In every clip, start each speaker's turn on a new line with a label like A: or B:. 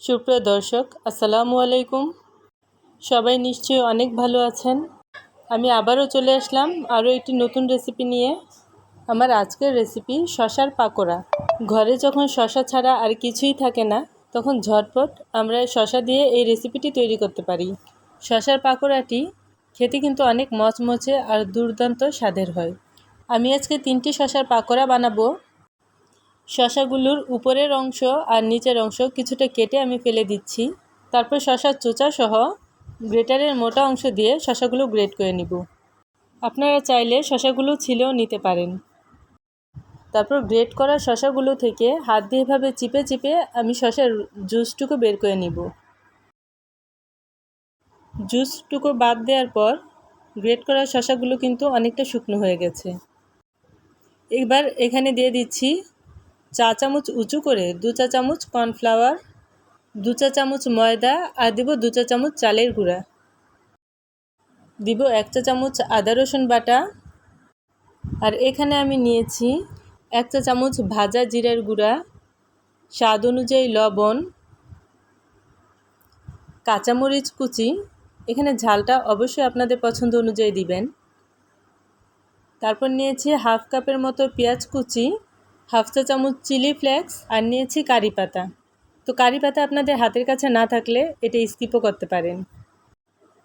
A: সুপ্রিয় দর্শক, আসসালামু আলাইকুম। সবাই নিশ্চয়ই অনেক ভালো আছেন। আমি আবারও চলে আসলাম আরও একটি নতুন রেসিপি নিয়ে। আমার আজকের রেসিপি শশার পাকোড়া। ঘরে যখন শশা ছাড়া আর কিছুই থাকে না, তখন ঝটপট আমরা শশা দিয়ে এই রেসিপিটি তৈরি করতে পারি। শশার পাকোড়াটি খেতে কিন্তু অনেক মচমচে আর দুর্দান্ত স্বাদের হয়। আমি আজকে তিনটি শশার পাকোড়া বানাবো। শশাগুলোর উপরের অংশ আর নিচের অংশ কিছুটা কেটে আমি ফেলে দিচ্ছি। তারপর শশার চোচা সহ গ্রেটারের মোটা অংশ দিয়ে শশাগুলো গ্রেট করে নিব। আপনারা চাইলে শশাগুলো ছিলেও নিতে পারেন। তারপর গ্রেট করা শশাগুলো থেকে হাত দিয়ে এভাবে চিপে চিপে আমি শশার জুসটুকু বের করে নিব। জুসটুকু বাদ দেওয়ার পর গ্রেট করা শশাগুলো কিন্তু অনেকটা শুকনো হয়ে গেছে। এবার এখানে দিয়ে দিচ্ছি চা চামচ উঁচু করে দু চা চামচ কর্নফ্লাওয়ার, দু চা চামচ ময়দা আর দিব দু চা চামচ চালের গুঁড়া। দিব এক চা চামচ আদা রসুন বাটা। আর এখানে আমি নিয়েছি এক চা চামচ ভাজা জিরার গুঁড়া, স্বাদ অনুযায়ী লবণ, কাঁচামরিচ কুচি। এখানে ঝালটা অবশ্যই আপনাদের পছন্দ অনুযায়ী দিবেন। তারপর নিয়েছি হাফ কাপের মতো পেঁয়াজ কুচি। হাফ চা চামচ চিলি ফ্লেক্স আর নিয়েছি কারি পাতা। তো কারি পাতা আপনাদের হাতের কাছে না থাকলে এটা স্কিপও করতে পারেন।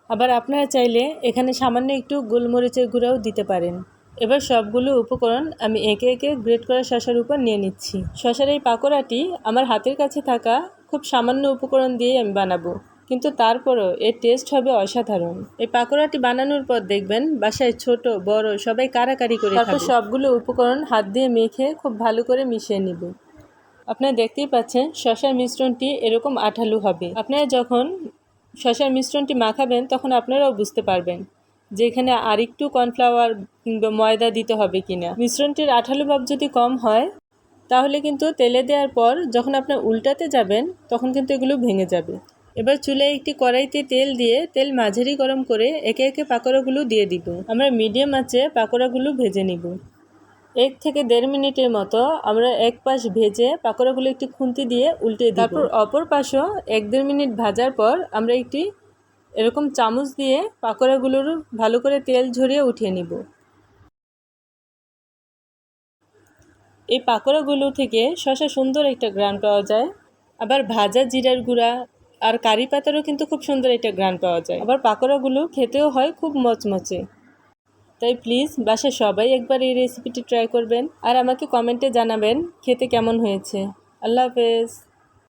A: আবার আপনারা চাইলে এখানে সামান্য একটু গোলমরিচের গুঁড়াও দিতে পারেন। এবার সবগুলো উপকরণ আমি একে একে গ্রেট করা শশার উপর নিয়ে নিচ্ছি। শশার এই পাকোড়াটি আমার হাতের কাছে থাকা খুব সামান্য উপকরণ দিয়ে আমি বানাবো। কিন্তু তারপরও এর টেস্ট হবে অসাধারণ। এই পাকোড়াটি বানানোর পর দেখবেন বাসায় ছোট বড় সবাই কারাকারি করে তারপর সবগুলো উপকরণ হাত দিয়ে মেখে খুব ভালো করে মিশিয়ে নিব। আপনারা দেখতেই পাচ্ছেন শশার মিশ্রণটি এরকম আঠালু হবে। আপনারা যখন শশার মিশ্রণটি মাখাবেন তখন আপনারাও বুঝতে পারবেন যে এখানে আরেকটু কর্নফ্লাওয়ার কিংবা ময়দা দিতে হবে কিনা। মিশ্রণটির আঠালো ভাব যদি কম হয় তাহলে কিন্তু তেলে দেওয়ার পর যখন আপনার উল্টাতে যাবেন তখন কিন্তু এগুলো ভেঙে যাবে। এবার চুলে একটি কড়াইতে তেল দিয়ে তেল মাঝারি গরম করে একে একে পাকোড়াগুলো দিয়ে দিব। আমরা মিডিয়াম আঁচে পাকোড়াগুলো ভেজে নিব। এক থেকে দেড় মিনিটের মতো আমরা এক পাশ ভেজে পাকোড়াগুলো একটি খুন্তি দিয়ে উল্টে দিই তারপর অপর পাশও এক দেড় মিনিট ভাজার পর আমরা একটি এরকম চামচ দিয়ে পাকোড়াগুলোর ভালো করে তেল ঝরিয়ে উঠিয়ে নিব। এই পাকোড়াগুলো থেকে শশা সুন্দর একটা গ্রান পাওয়া যায়। আবার ভাজা জিরার গুঁড়া আর কারি পাতারও কিন্তু খুব সুন্দর একটা গ্রান পাওয়া যায়। আবার পাকোড়াগুলো খেতেও হয় খুব মচমচে। তাই প্লিজ বাসায় সবাই একবার এই রেসিপিটি ট্রাই করবেন। আর আমাকে কমেন্টে জানাবেন খেতে কেমন হয়েছে। আল্লাহ হাফেজ।